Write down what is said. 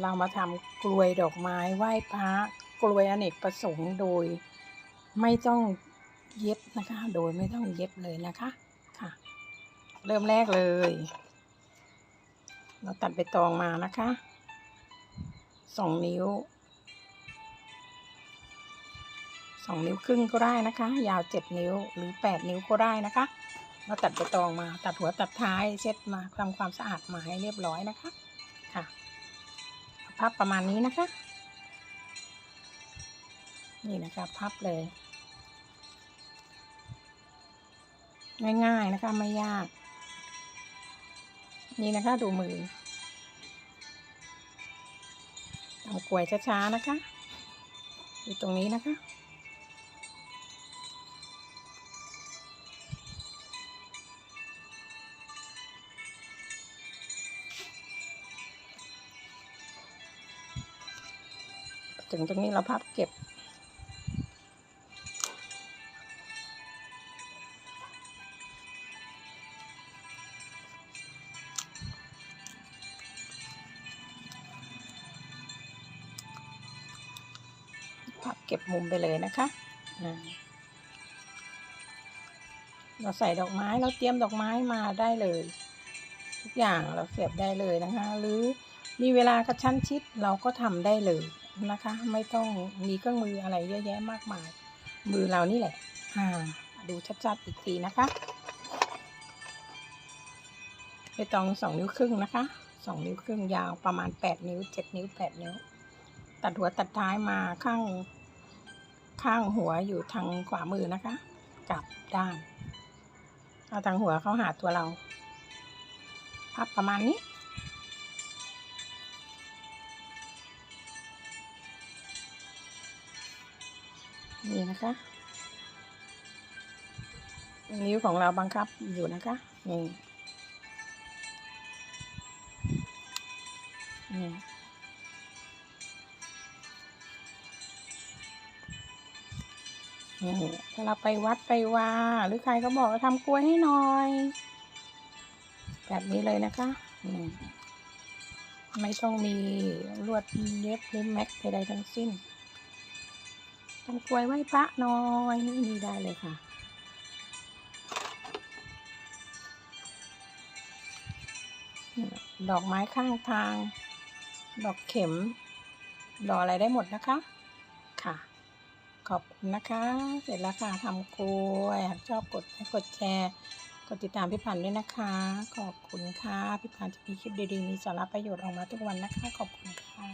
เรามาทำกลวยดอกไม้ไหว้พระกลวยอเนกประสงค์โดยไม่ต้องเย็บนะคะ โดยไม่ต้องเย็บเลยนะคะค่ะ เริ่มแรกเลย เราตัดใบตองมานะคะสองนิ้วสองนิ้วครึ่งก็ได้นะคะ ยาวเจ็ดนิ้วหรือแปดนิ้วก็ได้นะคะ เราตัดใบตองมาตัดหัวตัดท้ายเช็ดมาทำความสะอาดมาให้เรียบร้อยนะคะค่ะ พับประมาณนี้นะคะ นี่นะคะพับเลย ง่ายๆนะคะไม่ยาก นี่นะคะดูมือทำกลวยช้าๆนะคะ อยู่ตรงนี้นะคะ ถึงตรงนี้เราพับเก็บ พับเก็บมุมไปเลยนะคะเราใส่ดอกไม้เราเตรียมดอกไม้มาได้เลย ทุกอย่างเราเสียบได้เลยนะคะ หรือมีเวลากระชั้นชิดเราก็ทำได้เลย นะคะ ไม่ต้องมีเครื่องมืออะไรเยอะแยะมากมาย มือเรานี่แหละ อ่า ดูชัดๆอีกทีนะคะไปตองสองนิ้วครึ่งนะคะสองนิ้วครึ่งยาวประมาณแปดนิ้วเจ็ดนิ้วแปดนิ้ว ตัดหัวตัดท้ายมาข้าง ข้างหัวอยู่ทางขวามือนะคะกลับด้านเอาทางหัวเข้าหาตัวเรา พับประมาณนี้ นี่นะคะ นิ้วของเราบังคับอยู่นะคะนี่นี่นี่ถ้าเราไปวัดไปว่า หรือใครก็บอกว่าทำกล้วยให้หน่อย แบบนี้เลยนะคะไม่ต้องมีลวดเย็บหรือแม็กใดๆทั้งสิ้น ทำกลวยไหว้พระน่อยนี่ได้เลยค่ะ ดอกไม้ข้างทาง ดอกเข็ม ดอกอะไรได้หมดนะคะค่ะ ขอบคุณนะคะ เสร็จแล้วค่ะทำกลวยชอบกดไลค์กดแชร์กดติดตามพี่พันธ์ด้วยนะคะ ขอบคุณค่ะ พี่พันธ์จะมีคลิปดีๆ มีสาระประโยชน์ออกมาทุกวันนะคะ ขอบคุณค่ะ